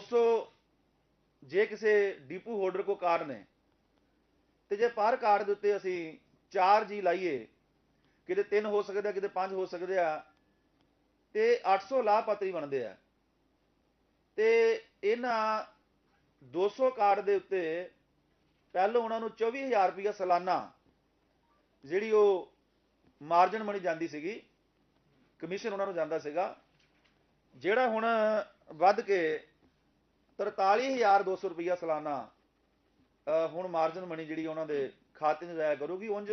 200 ਜੇ ਕਿਸੇ depot holder ਕੋ ਕਾਰਡ ਨੇ, ਤੇ ਜੇ ਪਰ ਕਾਰਡ ਦੇ ਉੱਤੇ ਅਸੀਂ 4 ਜੀ ਲਾਈਏ, ਕਿਤੇ 3 ਹੋ ਸਕਦੇ ਆ, ਕਿਤੇ 5 ਹੋ ਸਕਦੇ ਆ, ਤੇ 800 ਲਾਭਪਾਤਰੀ ਬਣਦੇ ਆ। ਤੇ ਇਹਨਾਂ 200 ਕਾਰਡ ਦੇ ਉੱਤੇ ਪਹਿਲਾਂ ਉਹਨਾਂ ਨੂੰ 24000 ਰੁਪਇਆ ਸਾਲਾਨਾ, ਜਿਹੜੀ ਉਹ ਮਾਰਜਨ ਮਣੀ ਜਾਂਦੀ ਸੀਗੀ ਕਮਿਸ਼ਨ ਉਹਨਾਂ ਨੂੰ ਜਾਂਦਾ ਸੀਗਾ, ਜਿਹੜਾ ਹੁਣ ਵੱਧ ਕੇ 43200 ਰੁਪਇਆ ਸਾਲਾਨਾ ਹੁਣ ਮਾਰਜਨ ਮਨੀ ਜਿਹੜੀ ਉਹਨਾਂ ਦੇ ਖਾਤੇ 'ਚ ਜਾਇਆ ਕਰੂਗੀ। ਉਂਝ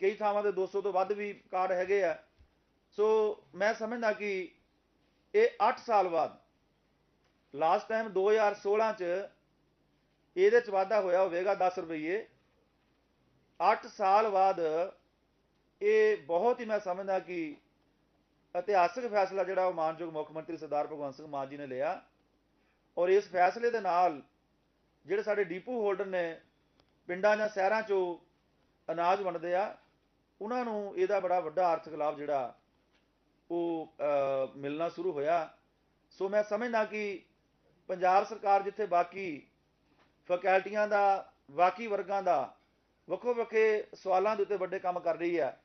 ਕਈ ਥਾਵਾਂ ਤੇ 200 ਤੋਂ ਵੱਧ ਵੀ ਕਾਰਡ ਹੈਗੇ ਆ। ਸੋ ਮੈਂ ਸਮਝਦਾ ਕਿ ਇਹ 8 ਸਾਲ ਬਾਅਦ ਲਾਸਟ ਟਾਈਮ 2016 ਚ ਇਹਦੇ ਚ ਵਾਧਾ ਹੋਇਆ ਹੋਵੇਗਾ 10 ਰੁਪਏ 8 ਸਾਲ ਬਾਅਦ ਇਹ ਬਹੁਤ ਹੀ ਮੈਂ ਸਮਝਦਾ ਕਿ ਇਤਿਹਾਸਕ ਫੈਸਲਾ ਜਿਹੜਾ ਉਹ ਮਾਨਯੋਗ ਮੁੱਖ ਮੰਤਰੀ ਸਰਦਾਰ ਭਗਵੰਤ ਸਿੰਘ ਮਾਨ ਜੀ ਨੇ ਲਿਆ। ਔਰ ਇਸ ਫੈਸਲੇ ਦੇ ਨਾਲ ਜਿਹੜੇ ਸਾਡੇ ਡੀਪੂ ਹੋਲਡਰ ਨੇ ਪਿੰਡਾਂ ਜਾਂ ਸ਼ਹਿਰਾਂ 'ਚੋਂ ਅਨਾਜ ਵੰਡਦੇ ਆ, ਉਹਨਾਂ ਨੂੰ ਇਹਦਾ ਬੜਾ ਵੱਡਾ ਆਰਥਿਕ ਲਾਭ ਜਿਹੜਾ ਉਹ ਮਿਲਣਾ ਸ਼ੁਰੂ ਹੋਇਆ। ਸੋ ਮੈਂ ਸਮਝਦਾ ਕਿ ਪੰਜਾਬ ਸਰਕਾਰ ਜਿੱਥੇ ਬਾਕੀ ਫੈਕਲਟੀਆਂ ਦਾ, ਬਾਕੀ ਵਰਗਾਂ ਦਾ ਵੱਖੋ ਵੱਖਰੇ ਸਵਾਲਾਂ ਦੇ ਉੱਤੇ ਵੱਡੇ ਕੰਮ ਕਰ ਰਹੀ ਹੈ।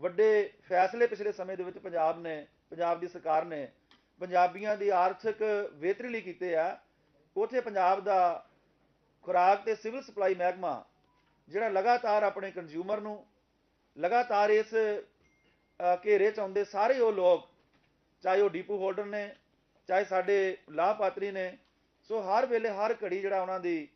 ਵੱਡੇ ਫੈਸਲੇ ਪਿਛਲੇ ਸਮੇਂ ਦੇ ਵਿੱਚ ਪੰਜਾਬ ਨੇ, ਪੰਜਾਬ ਦੀ ਸਰਕਾਰ ਨੇ ਪੰਜਾਬੀਆਂ ਦੀ ਆਰਥਿਕ ਬਿਹਤਰੀ ਲਈ ਕੀਤੇ ਆ, ਉਥੇ ਪੰਜਾਬ ਦਾ ਖੁਰਾਕ ਤੇ ਸਿਵਲ ਸਪਲਾਈ ਮਹਿਕਮਾ, ਜਿਹੜਾ ਲਗਾਤਾਰ ਆਪਣੇ ਕੰਜ਼ਿਊਮਰ ਨੂੰ, ਲਗਾਤਾਰ ਇਸ ਘੇਰੇ ਚ ਆਉਂਦੇ, ਸਾਰੇ ਉਹ ਲੋਕ, ਚਾਹੇ ਉਹ ਡੀਪੂ ਹੋਲਡਰ ਨੇ, ਚਾਹੇ ਸਾਡੇ ਲਾਭਪਾਤਰੀ ਨੇ, ਸੋ ਹਰ ਵੇਲੇ ਹਰ ਘੜੀ ਜਿਹੜਾ ਉਹਨਾਂ ਦੀ